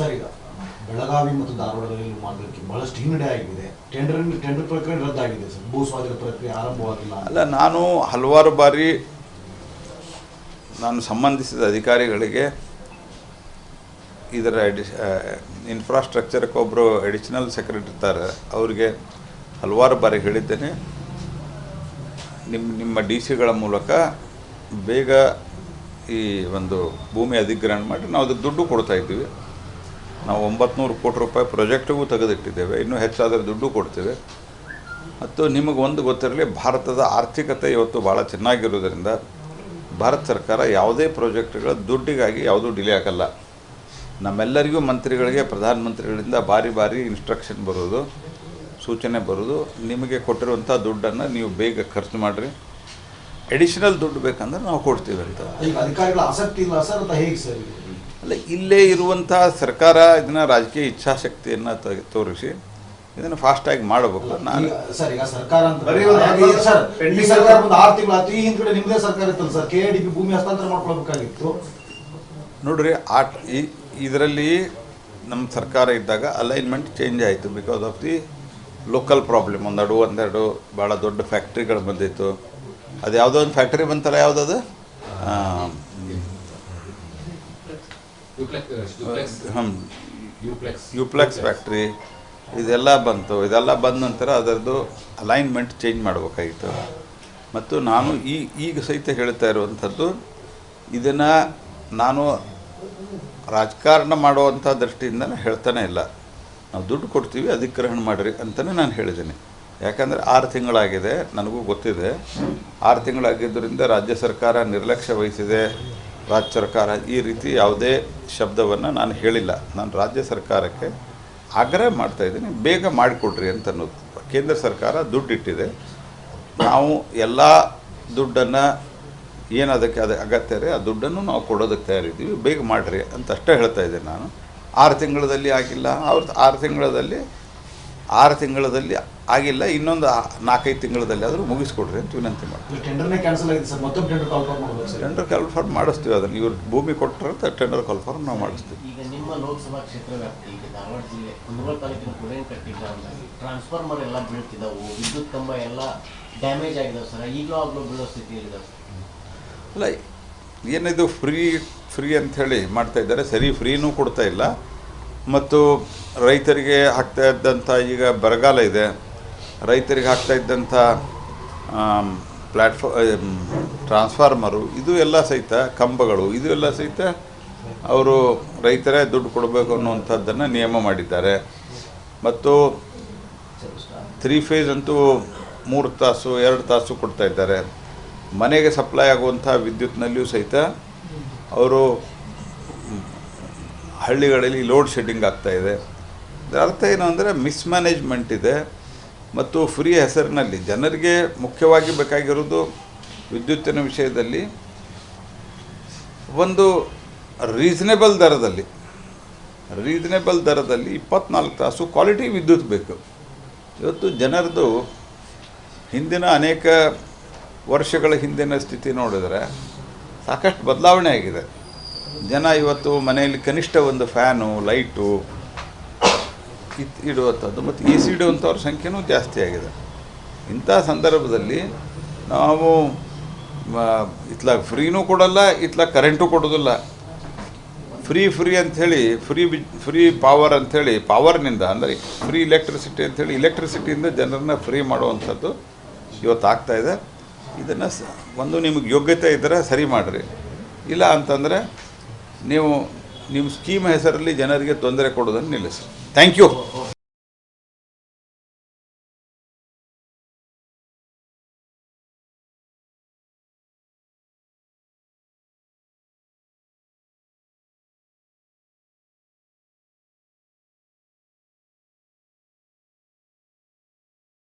Sir Belagavi ಮತ್ತು ಧಾರವಾಡದಲ್ಲಿ ಮಾಡಲಿಕ್ಕೆ ಬಹಳಷ್ಟು ಹಿನ್ನಡೆ ಆಗಿದೆ. ಟೆಂಡರ್ ಟೆಂಡರ್ ಪ್ರಕ್ರಿಯೆ ರದ್ದಾಗಿದೆ ಸರ್. ಭೂ ಸ್ವಾಧೀನ ಪ್ರಕ್ರಿಯೆ ಆರಂಭವಾಗಿಲ್ಲ. ಅಲ್ಲ, ನಾನು ಹಲವಾರು ಬಾರಿ ನಾನು ಸಂಬಂಧಿಸಿದ ಅಧಿಕಾರಿಗಳಿಗೆ ಇದರ ಅಡಿಷ ಇನ್ಫ್ರಾಸ್ಟ್ರಕ್ಚರ್ಗೆ ಒಬ್ಬರು ಅಡಿಷನಲ್ ಸೆಕ್ರೆಟರಿ ಇರ್ತಾರೆ. ಅವರಿಗೆ ಹಲವಾರು ಬಾರಿ ಹೇಳಿದ್ದೇನೆ. ನಿಮ್ಮ ನಿಮ್ಮ ಡಿ ಸಿಗಳ ಮೂಲಕ ಬೇಗ ಈ ಒಂದು ಭೂಮಿ ಅಧಿಗ್ರಹಣ ಮಾಡಿ ನಾವು ಅದಕ್ಕೆ ದುಡ್ಡು ಕೊಡ್ತಾ ಇದ್ದೀವಿ. ನಾವು ಒಂಬತ್ತು ಕೋಟಿ ರೂಪಾಯಿ ಪ್ರಾಜೆಕ್ಟಿಗೂ ತೆಗೆದಿಟ್ಟಿದ್ದೇವೆ. ಇನ್ನೂ ಹೆಚ್ಚಾದರೆ ದುಡ್ಡು ಕೊಡ್ತೇವೆ. ಮತ್ತು ನಿಮಗೆ ಒಂದು ಗೊತ್ತಿರಲಿ, ಭಾರತದ ಆರ್ಥಿಕತೆ ಇವತ್ತು ಭಾಳ ಚೆನ್ನಾಗಿರೋದರಿಂದ ಭಾರತ ಸರ್ಕಾರ ಯಾವುದೇ ಪ್ರಾಜೆಕ್ಟ್ಗಳ ದುಡ್ಡಿಗಾಗಿ ಯಾವುದೂ ಡಿಲೇ ಆಗಲ್ಲ. ನಮ್ಮೆಲ್ಲರಿಗೂ ಮಂತ್ರಿಗಳಿಗೆ, ಪ್ರಧಾನಮಂತ್ರಿಗಳಿಂದ ಬಾರಿ ಬಾರಿ ಇನ್ಸ್ಟ್ರಕ್ಷನ್ ಬರೋದು, ಸೂಚನೆ ಬರೋದು, ನಿಮಗೆ ಕೊಟ್ಟಿರುವಂಥ ದುಡ್ಡನ್ನು ನೀವು ಬೇಗ ಖರ್ಚು ಮಾಡಿರಿ. ಎಡಿಷನಲ್ ದುಡ್ಡು ಬೇಕಂದ್ರೆ ನಾವು ಕೊಡ್ತೀವಿ ಅಂತ. ಅಧಿಕಾರಿಗಳ ಆಸಕ್ತಿ ಇಲ್ಲ ಸರ್ ಹೇಗೆ ಸರ್? ಅಲ್ಲ ಇಲ್ಲೇ ಇರುವಂಥ ಸರ್ಕಾರ ಇದನ್ನು ರಾಜಕೀಯ ಇಚ್ಛಾಶಕ್ತಿಯನ್ನು ತ- ತೋರಿಸಿ ಇದನ್ನು ಫಾಸ್ಟಾಗಿ ಮಾಡಬೇಕು. ನಾನು ಸರ್ ಈಗ ಸರ್ಕಾರ ಅಂತ ಬರೀ ಒಂದು ಹಾಗೆ ಸರ್ ಈ ಸರ್ಕಾರ ಒಂದು ಆರು ತಿಂಗಳು ಆಯ್ತು. ಈ ಹಿಂದ್ಗಡೆ ನಿಮ್ಮದೇ ಸರ್ಕಾರ ಇತ್ತಲ್ಲ ಸರ್? ಕೆ ಡಿ ಭೂಮಿ ಹಸ್ತಾಂತರ ಮಾಡ್ಕೊಳ್ಬೇಕಾಗಿತ್ತು. ನೋಡ್ರಿ ಆ ಈ ಇದರಲ್ಲಿ ನಮ್ಮ ಸರ್ಕಾರ ಇದ್ದಾಗ ಅಲೈನ್ಮೆಂಟ್ ಚೇಂಜ್ ಆಯಿತು because of the local problem ಒಂದೆರಡು ಒಂದೆರಡು ಭಾಳ ದೊಡ್ಡ ಫ್ಯಾಕ್ಟ್ರಿಗಳು ಬಂದಿತ್ತು. ಅದು ಯಾವುದೋ ಒಂದು ಫ್ಯಾಕ್ಟ್ರಿ ಬಂತಲ್ಲ ಯಾವುದದು? ಯುಪ್ಲೆಕ್ಸ್ ಫ್ಯಾಕ್ಟ್ರಿ ಇದೆಲ್ಲ ಬಂತು. ಇದೆಲ್ಲ ಬಂದ ನಂತರ ಅದರದ್ದು ಅಲೈನ್ಮೆಂಟ್ ಚೇಂಜ್ ಮಾಡಬೇಕಾಗಿತ್ತು. ಮತ್ತು ನಾನು ಈ ಈಗ ಸಹಿತ ಹೇಳ್ತಾ ಇರುವಂಥದ್ದು ಇದನ್ನು ನಾನು ರಾಜಕಾರಣ ಮಾಡುವಂಥ ದೃಷ್ಟಿಯಿಂದ ಹೇಳ್ತಾನೆ ಇಲ್ಲ. ನಾವು ದುಡ್ಡು ಕೊಡ್ತೀವಿ ಅಧಿಗ್ರಹಣ ಮಾಡಿರಿ ಅಂತಲೇ ನಾನು ಹೇಳಿದ್ದೀನಿ. ಯಾಕಂದರೆ ಆರು ತಿಂಗಳಾಗಿದೆ ನನಗೂ ಗೊತ್ತಿದೆ. ಆರು ತಿಂಗಳಾಗಿದ್ದರಿಂದ ರಾಜ್ಯ ಸರ್ಕಾರ ನಿರ್ಲಕ್ಷ್ಯ ವಹಿಸಿದೆ. ರಾಜ್ಯ ಸರ್ಕಾರ ಈ ರೀತಿ ಯಾವುದೇ ಶಬ್ದವನ್ನು ನಾನು ಹೇಳಿಲ್ಲ. ನಾನು ರಾಜ್ಯ ಸರ್ಕಾರಕ್ಕೆ ಆಗ್ರಹ ಮಾಡ್ತಾ ಇದ್ದೀನಿ. ಬೇಗ ಮಾಡಿಕೊಡ್ರಿ ಅಂತ ಅನ್ನೋದು ಕೇಂದ್ರ ಸರ್ಕಾರ ದುಡ್ಡು ಇಟ್ಟಿದೆ ನಾವು ಎಲ್ಲ ದುಡ್ಡನ್ನು ಏನು ಅದಕ್ಕೆ ಅದು ಅಗತ್ಯ ರೀ ಆ ದುಡ್ಡನ್ನು ನಾವು ಕೊಡೋದಕ್ಕೆ ತಯಾರಿದ್ದೀವಿ. ಬೇಗ ಮಾಡಿರಿ ಅಂತ ಅಷ್ಟೇ ಹೇಳ್ತಾ ಇದ್ದೀನಿ ನಾನು. ಆರು ತಿಂಗಳಲ್ಲಿ ಆಗಿಲ್ಲ. ಅವ್ರ ಆರು ತಿಂಗಳಲ್ಲಿ ಆರು ತಿಂಗಳಲ್ಲಿ ಆಗಿಲ್ಲ ಇನ್ನೊಂದು ನಾಲ್ಕೈದು ತಿಂಗಳಲ್ಲಿ ಆದರೂ ಮುಗಿಸ್ಕೊಡ್ರಿ ಅಂತ ವಿನಂತಿ ಮಾಡ್ತೀವಿ ಟೆಂಡರ್ನೇ ಕ್ಯಾನ್ಸಲ್ ಆಗಿದೆ ಸರ್ ಮತ್ತೊಂದು ಟೆಂಡರ್ ಕಾಲ್ಫಾರ್ಮ್ ಮಾಡ್ಬೇಕು ಸರ್? ಟೆಂಡರ್ ಕನ್ಫರ್ಮ್ ಮಾಡಿಸ್ತೀವಿ ಅದನ್ನು ಇವ್ರು ಭೂಮಿ ಕೊಟ್ಟರೆ ಟೆಂಡರ್ ಕನ್ಫರ್ಮ್ ನಾವು ಮಾಡಿಸ್ತೀವಿ. ಈಗ ನಿಮ್ಮ ಲೋಕಸಭಾ ಕ್ಷೇತ್ರ ವ್ಯಾಪ್ತಿ ಈಗ ಧಾರವಾಡ ಜಿಲ್ಲೆ ಕುಂದಗೋಳ ತಾಲೂಕಿನ ಕುಡಿಯನ್ ಕಟ್ಟಿಲ್ಲ ಟ್ರಾನ್ಸ್ಫಾರ್ಮರ್ ಎಲ್ಲ ಬೀಳ್ತಿದ್ದಾವು ವಿದ್ಯುತ್ ಕಂಬ ಎಲ್ಲ ಡ್ಯಾಮೇಜ್ ಆಗಿದೆ ಸರ್ ಈಗಲೂ ಆಗಲೂ ಬೀಳೋ ಸ್ಥಿತಿಯಲ್ಲಿದ್ದಾವೆ ಅಲ್ಲ ಏನಿದು ಫ್ರೀ ಫ್ರೀ ಅಂಥೇಳಿ ಮಾಡ್ತಾ ಇದ್ದಾರೆ ಸರಿ ಫ್ರೀನೂ ಕೊಡ್ತಾ ಇಲ್ಲ. ಮತ್ತು ರೈತರಿಗೆ ಆಗ್ತಾ ಇದ್ದಂಥ ಈಗ ಬರಗಾಲ ಇದೆ. ರೈತರಿಗೆ ಆಗ್ತಾ ಇದ್ದಂಥ ಪ್ಲ್ಯಾಟ್ಫಾ ಟ್ರಾನ್ಸ್ಫಾರ್ಮರು, ಇದು ಎಲ್ಲ ಸಹಿತ ಕಂಬಗಳು, ಇದು ಎಲ್ಲ ಸಹಿತ ಅವರು ರೈತರೇ ದುಡ್ಡು ಕೊಡಬೇಕು ಅನ್ನುವಂಥದ್ದನ್ನು ನಿಯಮ ಮಾಡಿದ್ದಾರೆ. ಮತ್ತು ತ್ರೀ ಫೇಸ್ ಅಂತೂ ಮೂರು ತಾಸು, ಎರಡು ತಾಸು ಕೊಡ್ತಾ ಇದ್ದಾರೆ. ಮನೆಗೆ ಸಪ್ಲೈ ಆಗುವಂಥ ವಿದ್ಯುತ್ನಲ್ಲಿಯೂ ಸಹಿತ ಅವರು ಹಳ್ಳಿಗಳಲ್ಲಿ ಲೋಡ್ ಶೆಡ್ಡಿಂಗ್ ಆಗ್ತಾ ಇದೆ. ಇದರ ಅರ್ಥ ಏನು ಅಂದರೆ ಮಿಸ್ಮ್ಯಾನೇಜ್ಮೆಂಟ್ ಇದೆ ಮತ್ತು ಫ್ರೀ ಹೆಸರಿನಲ್ಲಿ ಜನರಿಗೆ ಮುಖ್ಯವಾಗಿ ಬೇಕಾಗಿರೋದು ವಿದ್ಯುತ್ತಿನ ವಿಷಯದಲ್ಲಿ ಒಂದು ರೀಸನೇಬಲ್ ದರದಲ್ಲಿ ರೀಸನೇಬಲ್ ದರದಲ್ಲಿ ಇಪ್ಪತ್ನಾಲ್ಕು ತಾಸು ಕ್ವಾಲಿಟಿ ವಿದ್ಯುತ್ ಬೇಕು. ಇವತ್ತು ಜನರದು ಹಿಂದಿನ ಅನೇಕ ವರ್ಷಗಳ ಹಿಂದಿನ ಸ್ಥಿತಿ ನೋಡಿದರೆ ಸಾಕಷ್ಟು ಬದಲಾವಣೆ ಆಗಿದೆ. ಜನ ಇವತ್ತು ಮನೆಯಲ್ಲಿ ಕನಿಷ್ಠ ಒಂದು ಫ್ಯಾನು, ಲೈಟು ಇತ್ ಇಡುವಂಥದ್ದು. ಮತ್ತು ಎ ಸಿ ಇಡುವಂಥವ್ರ ಸಂಖ್ಯೆನೂ ಜಾಸ್ತಿ ಆಗಿದೆ. ಇಂಥ ಸಂದರ್ಭದಲ್ಲಿ ನಾವು ಇತ್ಲ ಇತ್ಲಾಗ ಫ್ರೀನೂ ಕೊಡಲ್ಲ ಇತ್ಲಾಗ ಕರೆಂಟು ಕೊಡೋದಿಲ್ಲ. ಫ್ರೀ ಫ್ರೀ ಅಂಥೇಳಿ, ಫ್ರೀ ಬಿ, ಫ್ರೀ ಪವರ್ ಅಂಥೇಳಿ, ಪವರ್ನಿಂದ ಅಂದರೆ ಫ್ರೀ ಇಲೆಕ್ಟ್ರಿಸಿಟಿ ಅಂಥೇಳಿ ಇಲೆಕ್ಟ್ರಿಸಿಟಿಯಿಂದ ಜನರನ್ನ ಫ್ರೀ ಮಾಡುವಂಥದ್ದು ಇವತ್ತು ಇದೆ. ಇದನ್ನು ಒಂದು ನಿಮಗೆ ಯೋಗ್ಯತೆ ಇದ್ದರೆ ಸರಿ ಮಾಡಿರಿ. ಇಲ್ಲ ಅಂತಂದರೆ ನೀವು ನಿಮ್ಮ ಸ್ಕೀಮ್ ಹೆಸರಲ್ಲಿ ಜನರಿಗೆ ತೊಂದರೆ ಕೊಡೋದನ್ನು ನಿಲ್ಲಿಸಿ. Thank you